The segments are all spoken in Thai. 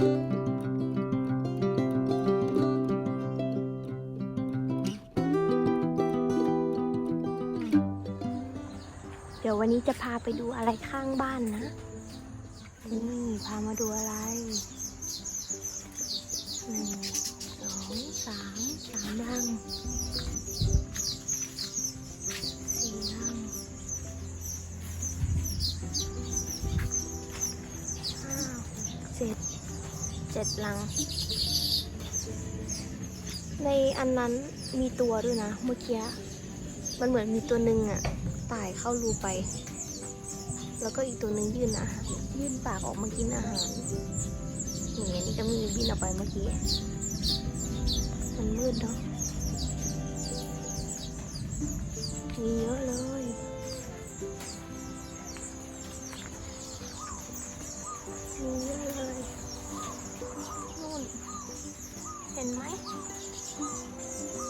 เดี๋ยววันนี้จะพาไปดูอะไรข้างบ้านนะ นี่พามาดูอะไรหนึ่งสองสามสามรัง เจ็ดรัง ในอันนั้นมีตัวด้วยนะ เมื่อกี้ มันเหมือนมีตัวหนึ่งอะตายเข้ารูไป แล้วก็อีกตัวหนึ่งยื่นอาหารยื่นปากออกมากินอาหารนี่อันนี้ก็มีบินออกไปเมื่อกี้ มันมืดเนาะมีเยอะเลย ห็นไหม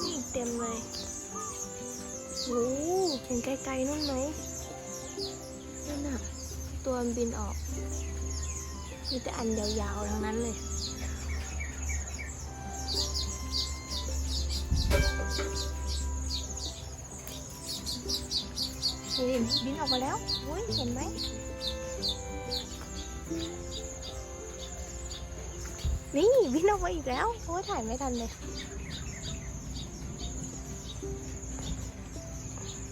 นี่เต็มเลยโอ้เห็นไกลๆนู่นไหมนั่นน่ะตัวมันบินออก มีแต่อันยาวๆทั้งนั้นเลยนี่บินออกมาแล้วโอ้ยเห็นไหม นี่บินออกมาอีกแล้วโอ้ยถ่ายไม่ทันเลย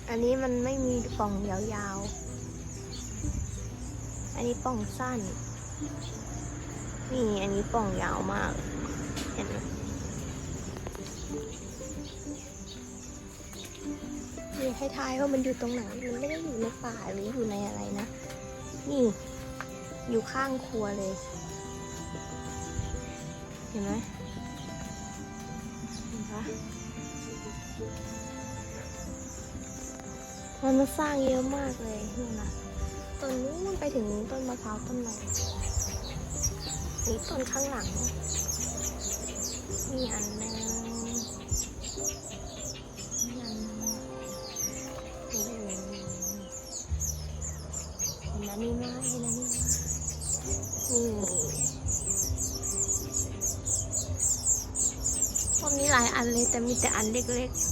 อันนี้มันไม่มีป่องยาวๆ อันนี้ป่องสั้น นี่อันนี้ป่องยาวมากเห็นไหมให้ทายว่ามันอยู่ตรงไหน มันไม่ได้อยู่ในป่าหรืออยู่ในอะไรนะ นี่ อยู่ข้างครัวเลย เห็นไหมเห็นปะมันมาสร้างเยอะมากเลยนี่นะต้นนู้นไปถึงต้นมะพร้าวต้นไหนนี่ต้นข้างหลังมีอันหนึง พวกนี้หลายอันเลยแต่มีแต่อันเล็กๆ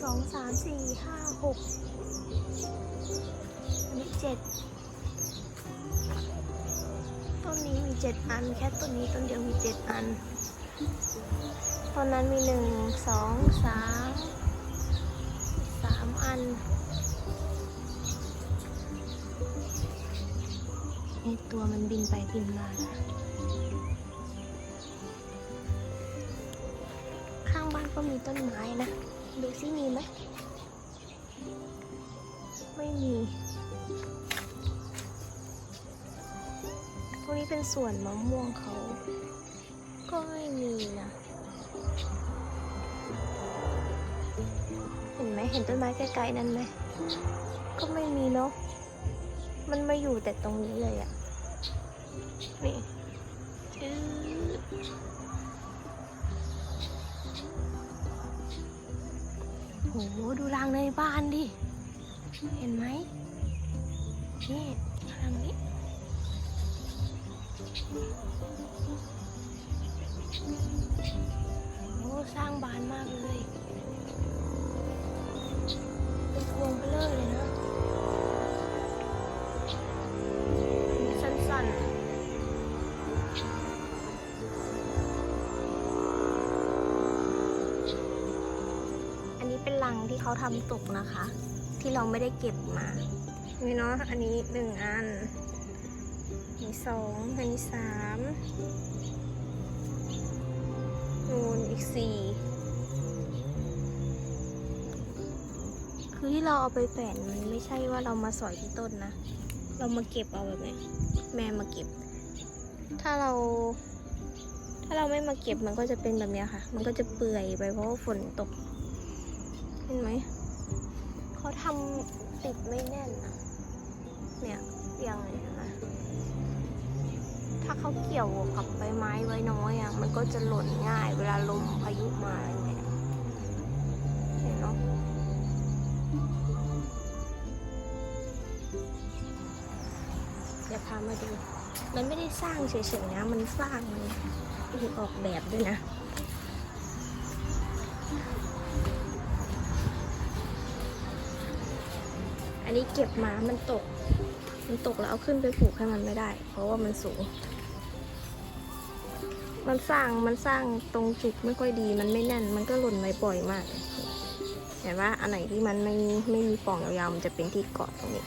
สองสามสี่ห้าหกอันนี้เจ็ดต้นนี้มีเจ็ดอัน แค่ต้นนี้ต้นเดียวมีเจ็ดอันต้นนั้นมีหนึ่งสองสามสามอันไอตัวมันบินไปบินมาข้างบ้านก็มีต้นไม้นะ ดูซิมีไหม ไม่มี ตรงนี้เป็นสวนมะม่วงเขา ก็ไม่มีนะ เห็นไหมเห็นต้นไม้ไกลๆนั่นไหม ก็ไม่มีเนาะ มันมาอยู่แต่ตรงนี้เลยอะนี่ โหดูรางในบ้านดิ เห็นไหมนี่รางนี้โอ้สร้างบานมากเลย เป็นรังที่เขาทำตกนะคะ ที่เราไม่ได้เก็บมานี่เนาะอันนี้หนึ่งอันอันนี้สองอันนี้สามนูนอีกสี่คือที่เราเอาไปแฝนมันไม่ใช่ว่าเรามาสอยที่ต้นนะ เรามาเก็บเอาแบบไหนแม่มาเก็บ ถ้าเรา ถ้าเราไม่มาเก็บมันก็จะเป็นแบบนี้ค่ะ มันก็จะเปื่อยไปเพราะว่าฝนตก ห็นไหมเขาทำติดไม่แน่นอะเนี่ยเรียงเลยนไหมถ้าเขาเกี่ยวกับใบไม้ไว้น้อยอะมันก็จะหล่นง่าย เวลาลมพายุมาอะไรเงี้ยเห็นเนาะเดี๋ยวพามาดู มันไม่ได้สร้างเฉยๆนะ มันสร้างมันออกแบบด้วยนะ นนี้เก็บมามันตก มันตกแล้วเอาขึ้นไปผูกให้มันไม่ได้ เพราะว่ามันสูง มันสร้าง มันสร้างตรงจุดไม่ค่อยดี มันไม่แน่น มันก็หล่นไว้บ่อยมาก เห็นว่าอันไหนที่มันไม่ไม่มีปล่องยาวๆ มันจะเป็นที่เกาะตรงนี้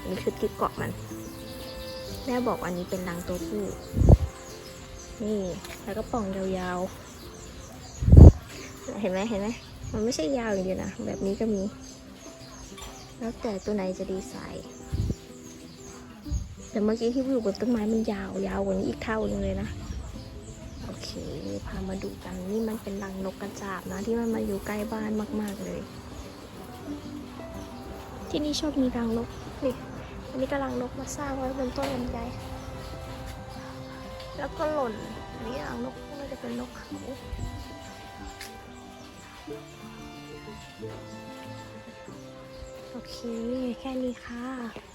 อันนี้คือที่เกาะมัน แม่บอกอันนี้เป็นรังตัวผู้ นี่ แล้วก็ปล่องยาวๆ เห็นไหมเห็นไหมมันไม่ใช่ยาวอย่างเดียวนะ แบบนี้ก็มี แล้วแต่ตัวไหนจะดีไซน์แต่เมื่อกี้ที่อยู่บนต้นไม้มันยาวยาวกว่านี้อีกเท่านึงเลยนะ โอเค พามาดูกันนี่มันเป็นรังนกกระจาบนะ ที่มันมาอยู่ใกล้บ้านมาก ๆเลย ที่นี่ชอบมีรังนกนี่อันนี้กำลังนกมาสร้างไว้บนต้นลำไยแล้วก็หล่น อันนี้รังนกน่าจะเป็นนกเขา โอเค แค่นี้ค่ะ